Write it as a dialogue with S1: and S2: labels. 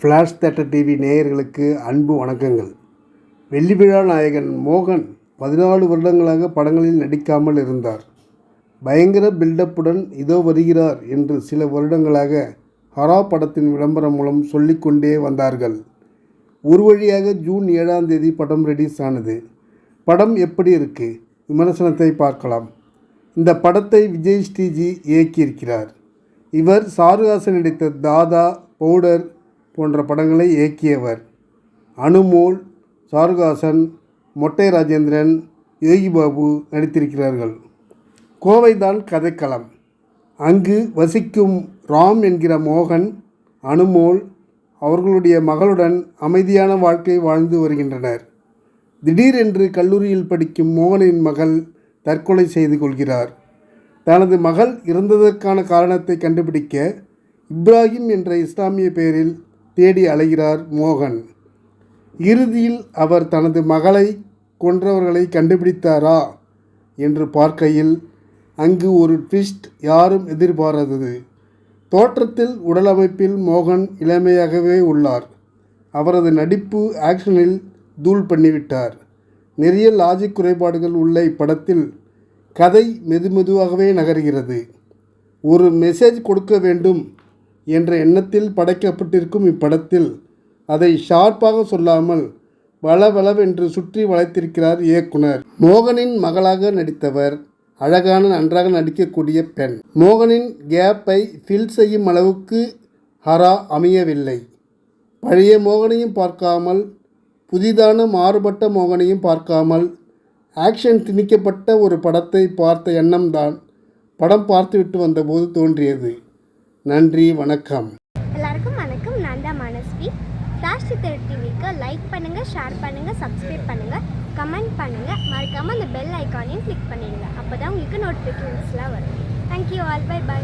S1: Flash theatre TV நேயர்களுக்கு அன்பு வணக்கங்கள். வெள்ளி விழா நாயகன் மோகன் பதினாலு வருடங்களாக படங்களில் நடிக்காமல் இருந்தார். பயங்கர பில்டப்புடன் இதோ வருகிறார் என்று சில வருடங்களாக ஹரா படத்தின் விளம்பரம் மூலம் சொல்லிக்கொண்டே வந்தார்கள். ஒரு வழியாக ஜூன் ஏழாம் தேதி படம் ரிலீஸ் ஆனது. படம் எப்படி இருக்கு? விமர்சனத்தை பார்க்கலாம். இந்த படத்தை விஜய் ஸ்ரீஜி இயக்கியிருக்கிறார். இவர் சாருஹாசன் நடித்த தாதா பவுடர் போன்ற படங்களை இயக்கியவர். அனுமோல் சாருகாசன் மொட்டை ராஜேந்திரன் யோகி பாபு நடித்திருக்கிறார்கள். கோவைதான் கதைக்களம். அங்கு வசிக்கும் ராம் என்கிற மோகன் அனுமோல் அவர்களுடைய மகளுடன் அமைதியான வாழ்க்கை வாழ்ந்து வருகின்றனர். திடீரென்று கல்லூரியில் படிக்கும் மோகனின் மகள் தற்கொலை செய்து கொள்கிறார். தனது மகள் இறந்ததற்கான காரணத்தை கண்டுபிடிக்க இப்ராஹிம் என்ற இஸ்லாமிய பெயரில் தேடி அலைகிறார் மோகன். இறுதியில் அவர் தனது மகளை கொன்றவர்களை கண்டுபிடித்தாரா என்று பார்க்கையில் அங்கு ஒரு ட்விஸ்ட் யாரும் எதிர்பாராதது. தோற்றத்தில் உடலமைப்பில் மோகன் இளமையாகவே உள்ளார். அவரது நடிப்பு ஆக்ஷனில் தூள் பண்ணிவிட்டார். நிறைய லாஜிக் குறைபாடுகள் உள்ள இப்படத்தில் கதை மெதுமெதுவாகவே நகர்கிறது. ஒரு மெசேஜ் கொடுக்க வேண்டும் என்ற எண்ணத்தில் படைக்கப்பட்டிருக்கும் இப்படத்தில் அதை ஷார்ப்பாக சொல்லாமல் வளவளவென்று சுற்றி வளைத்திருக்கிறார் இயக்குனர். மோகனின் மகளாக நடித்தவர் அழகான நன்றாக நடிக்கக்கூடிய பெண். மோகனின் கேப்பை ஃபில் செய்யும் அளவுக்கு ஹரா அமையவில்லை. பழைய மோகனையும் பார்க்காமல் புதிதான மாறுபட்ட மோகனையும் பார்க்காமல் ஆக்ஷன் திணிக்கப்பட்ட ஒரு படத்தை பார்த்த எண்ணம்தான் படம் பார்த்துவிட்டு வந்தபோது தோன்றியது. நன்றி வணக்கம்.
S2: எல்லாருக்கும் வணக்கம். நான் தான் மனஸ்வி. ஃப்ளாஷ் சித்தர் டிவிக்கு லைக் பண்ணுங்கள் ஷேர் பண்ணுங்கள் சப்ஸ்கிரைப் பண்ணுங்கள் கமெண்ட் பண்ணுங்கள் மறக்காமல் அந்த பெல் ஐக்கானையும் கிளிக் பண்ணிடுங்க. அப்போ தான் உங்களுக்கு நோட்டிஃபிகேஷன்ஸ்லாம் வரும். Thank you all by by